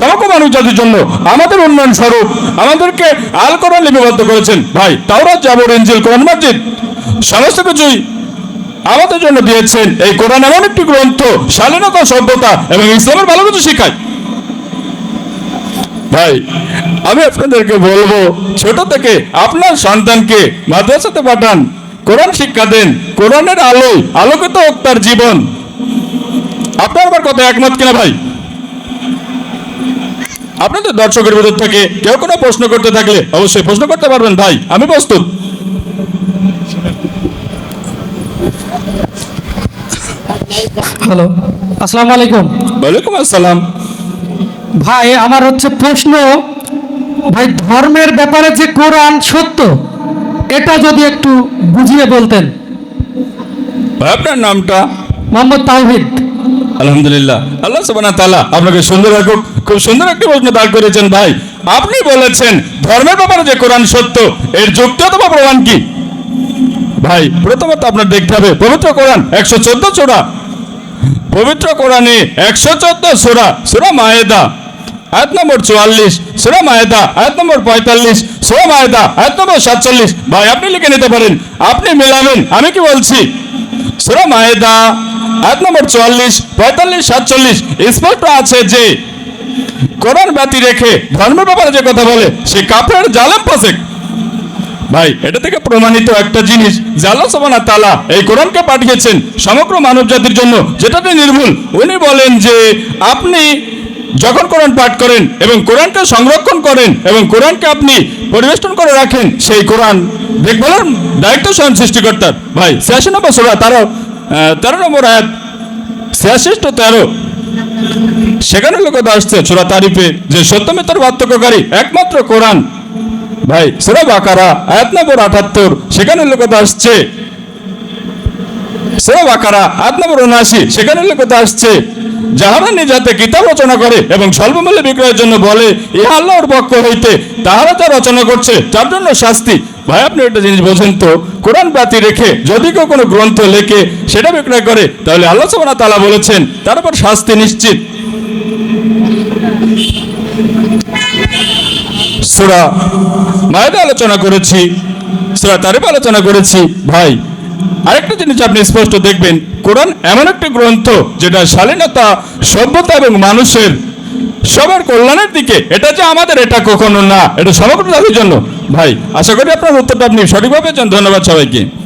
সমগ্র মানুষ জাতির জন্য আমাদের উন্নয়ন স্বরূপ। আমাদেরকে আল কোরআন লিপিবদ্ধ করেছেন। ভাই, তাওরাত, জাবর ইঞ্জিল কোরআন মসজিদ সমস্ত কিছুই আমাদের জন্য দিয়েছেন। এই কোরআন এমন একটি গ্রন্থ, শালীনতা, সভ্যতা এবং ইসলামের ভালো কিছু শিখায়। ভাই, আমি আপনাদেরকে বলব, ছোট থেকে আপনার সন্তানকে মাদ্রাসাতে পাঠান, কোরআন শিক্ষা দেন, কোরআনের আলোয় আলোকিত তার জীবন। আপনার আমার কথা একমত কিনা ভাই? আপনাদের দর্শকের ভিতর থেকে কেউ কোনো প্রশ্ন করতে থাকলে অবশ্যই প্রশ্ন করতে পারবেন ভাই। আমি প্রস্তুত। হ্যালো আসসালামু আলাইকুম। ওয়ালাইকুম আসসালাম। ভাই আমার হচ্ছে প্রশ্ন ভাই ধর্মের ব্যাপারে যে কোরআন সত্য এটা যদি একটু বুঝিয়ে বলতেন। আপনার নামটা? মোহাম্মদ তাওহিদ। আলহামদুলিল্লাহ। আল্লাহ সুবহানাহু তাআলা আপনাকে সুন্দর খুব সুন্দর একটি প্রশ্ন দাঁড় করেছেন ভাই। আপনি বলেছেন, ধর্মের ব্যাপারে যে কোরআন সত্য, এর যুক্তি অথবা প্রমাণ কি? ভাই, প্রথমত আপনার দেখতে হবে, পবিত্র কোরআন একশো চোদ্দ চোরা পবিত্র কোরআনে একশো চোদ্দ সোরা সোরা মায়েদা, আয়াত নম্বর চুয়াল্লিশ, সোরা মায়েদা, আয়াত নম্বর পঁয়তাল্লিশ, সোরা মায়েদা, আয়াত নম্বর সাতচল্লিশ। ভাই, আপনি লিখে নিতে পারেন, আপনি মেলাবেন, আমি কি বলছি? সোরা মায়েদা আয়াত নম্বর চুয়াল্লিশ পঁয়তাল্লিশ সাতচল্লিশ। স্পষ্ট আছে যে কোরআন ব্যতি রেখে ধর্মের ব্যাপারে যে কথা বলে সে কাপড়ের জালেম পাশেক ভাই এটা থেকে প্রমাণিত একটা জিনিস যে তাআলা এই কোরআনকে পাঠিয়েছেন সমগ্র মানব জাতির জন্য যেটাতে নির্ভুল। উনি বলেন যে আপনি যখন কোরআন পাঠ করেন এবং কোরআনকে সংরক্ষণ করেন এবং কোরআনকে আপনি পরিবেষ্টন করে রাখেন সেই কোরআন দেখভালের দায়িত্ব সৃষ্টিকর্তার। ভাই ছিয়াশি নম্বর সোরা তেরো আহ, তেরো নম্বর আয়াত টু তেরো। সেখানে লোকতা আসছে, সুরা তারিফে, যে সত্যমিত্র পার্থক্যকারী একমাত্র কোরআন। ভাই, সুরা বাকারা, আয়াত নম্বর আটাত্তর, সেখানে লোকতা আসছে। সুরা বাকারা, আয়াত নম্বর উনআশি, সেখানে লোকতা আসছে। যাহারা নিজাতে কিতাব রচনা করে এবং স্বল্প মূল্যে বিক্রয়ের জন্য বলে, ইহা আল্লাহর পক্ষ হইতে তাহারা যা রচনা করছে, তার জন্য শাস্তি। ভাই আপনি একটা জিনিস বলছেন তো, কোরআন বাতি রেখে যদি কেউ কোনো গ্রন্থ লেখে, সেটা বিক্রয় করে, তাহলে আল্লাহ সুবহানাহু তাআলা বলেছেন তার উপর শাস্তি নিশ্চিত। সুরা মায়েদা আলোচনা করেছি, সুরা তারিফ আলোচনা করেছি। ভাই, আরেকটা জিনিস আপনি স্পষ্ট দেখবেন, কোরআন এমন একটি গ্রন্থ, যেটা শালীনতা, সভ্যতা এবং মানুষের সবার কল্যাণের দিকে। এটা যে আমাদের, এটা কখনো না। এটা সমগ্র জাতির জন্য। ভাই, আশা করি আপনার উত্তরটা আপনি সঠিকভাবে ধন্যবাদ সবাইকে।